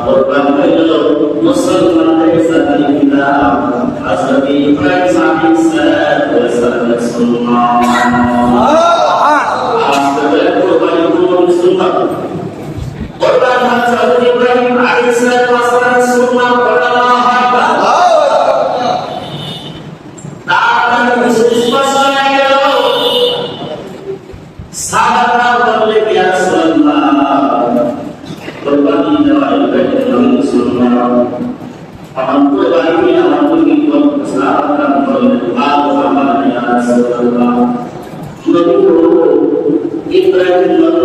فقد بلغوا وصلنا ليس الكتاب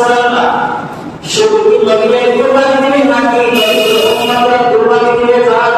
রাসূলুল্লাহ সেগুলো কি লবিয়ে কুরবানি দিবে নাকি লবিয়ে কুরবানি দিবে তার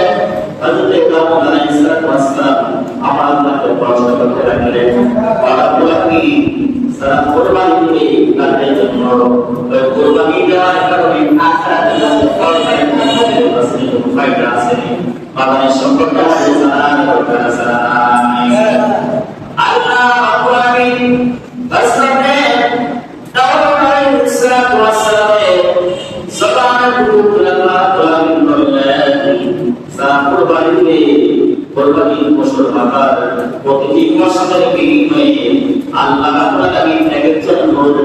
সালাম আমার আল্লাহকে প্রশ্ন করতে লাগলেন। কুলাকি সারা কুরবানি দিবে তাদের জন্য দেওয়ার কারণে আখিরাতে যাতে ফল পায় তাদের কাছে ফায়দা আছে বাবার সম্পর্কে আছে সালাম দরকার সালাম আল্লাহ রাব্বুল আলামিন বাসনাতে দাউদ আলাইহিস সালাতু ওয়াস সালাম সবার উপর আল্লাহ কোরআন করলেন সারা কুরবানিতে কুরবানি ফসল বাবার প্রতিটি ফসলের বিনিময়ে আল্লাহ রাব্বুল আলামিন একজন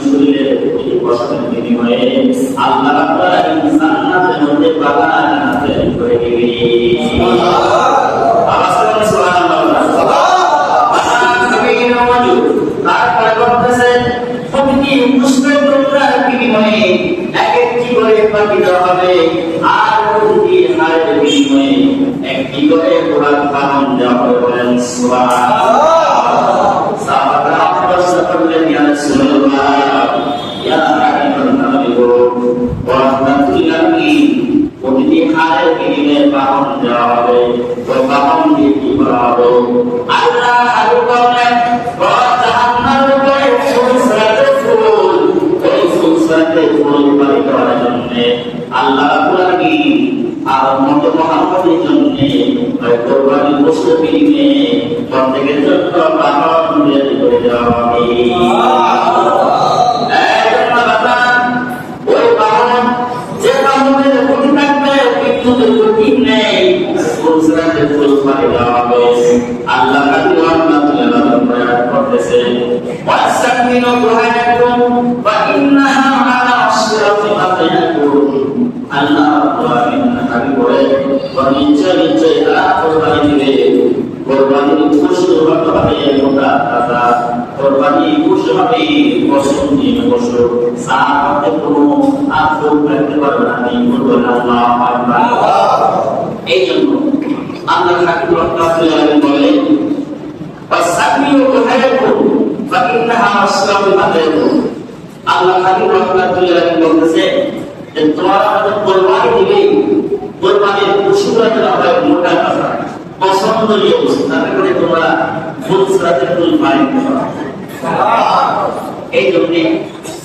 শরীরের আল্লাহ বিনিময় বিনিময়ে বাগান করে সুবহানাল্লাহ তারপরে বলতেছে প্রতিটি মুসলিম লোকরার বিনিময়ে এক একটি করে পাখি দেওয়া হবে আর প্রতিটি হারের বিনিময়ে করে কোরআন পালন দেওয়া হবে বলেন সাহাবারা প্রশ্ন করলেন, ইয়া রাসূলুল্লাহ, ইয়া রাহিমান নবী গো ওয়াহদাতুল প্রতিটি হারে বিনিময়ে পালন দেওয়া ওই কোরবানি পশু বিনিময়ে প্রত্যেকের জন্য পালন দিয়ে করে দেওয়া হবে এই জন্য বাবা, ওই পালন যে পালনের গতি থাকবে বিদ্যুতের গতি নেই সুলসাতে ফুল পালি দেওয়া হবে আল্লাহ কাদি রহমাতুল্লাহ আলাইহি বয়ান করতেছে ওয়াসাকিনু বুহাইকুম ওয়া ইন্নাহা আলা সিরাতি মাতায়াকুম আল্লাহ কোরআন নাবি বলে নিশ্চয় নিশ্চয় তারা কোরবানি দিবে কোরবানির পশু হবে মোটা তাজা কোরবানি পশু হবে পছন্দের পশু সাহাবাতে কোনো আগ্রহ রাখতে পারবে না এই বলবেন আল্লাহ আকবার এই জন্য আল্লাহ হাকিম রহমাতুল্লাহ বলে وَسَمِّوا بُهَيْكُمْ فَإِنَّهَا أَصْلَحُ بَهَيْكُمْ আল্লাহ হাকিম রহমাতুল্লাহ বলতেছে যে তোমার আমাদের কোরবানি দিবে কোরবানির পশুগুলো যেন হয় মোটা তাজা পছন্দনীয় বস্তু তাতে করে তোমরা ফুল সাথে ফুল পাই এই জন্য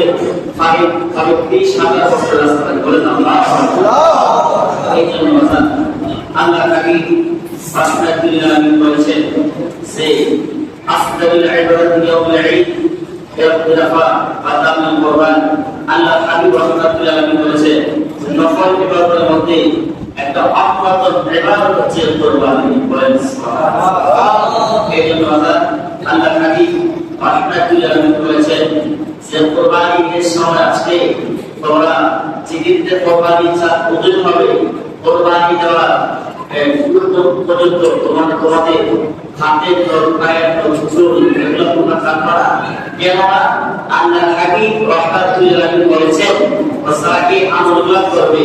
সিরাতের ফুলে পানি পানি তেইশ হাজার বছর রাস্তা বলেন আল্লাহ এই জন্য আল্লাহ নবী আলাইহি বলেছেন সেই আসদারুল ইবাদাত ইয়াউমুল ঈদ ইরতিফা বাদামুল কুরবান আল্লাহ হাবিব রাহমাতুল্লাহি বলেছেন নফল ইবাদতের মধ্যে একটা অপ্রত ইবাদত হচ্ছে কুরবানি বলেন সুবহানাল্লাহ এই জন্য আল্লাহ রাহমাতুল্লাহি আলাইহি বলেছেন কুরবানি এর সময় আজকে তোমরা চিকিৎসা কোরবানি ওজন হবে। কোরবানি দেওয়া তোমাদের হাতের কেননা বলেছেন আমলগুলা করবে।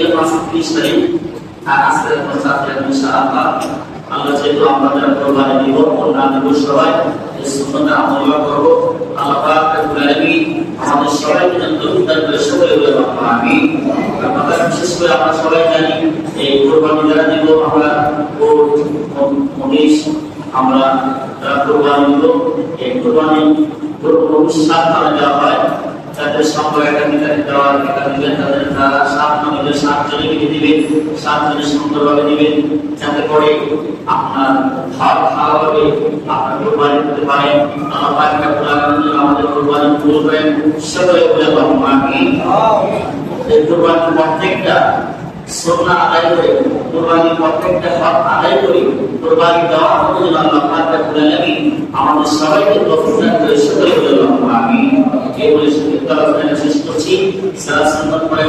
জন্য আজকে ত্রিশ তারিখ। আর আজকে এখন চার তারিখ ইনশাআল্লাহ। আল্লাহ যেহেতু আমরা যারা কোরবানি দিব অন্যান্য দিব সবাই আমরা সবাই জানি, এই কোরবানি যারা দিব, আমরা মহিষ আমরা যারা কোরবানি দিব কোরবানি মহিষ সাত নামে দেওয়া হয় যাদের সম্পর্কে একটা মিটার দেওয়ার একটা দিবেন তাদের তারা সাত নামে সাত জনে মিলে দিবেন সাত সুন্দরভাবে দিবেন যাতে করে, আপনার ভাত খাওয়া হবে আপনার কোরবানি করতে পারেন কোরবানি আমাদের কোরবানি সকলে বলে কোরবানি প্রত্যেকটা সোনা আদায় করে কোরবানি প্রত্যেকটা আদায় করে, কোরবানি দেওয়ার মতো যেন আল্লাহ করে আমাদের সবাইকে তফিক করে বলে বাবু আমি এই বলে শুধু শেষ করছি। সারা সন্তান পরে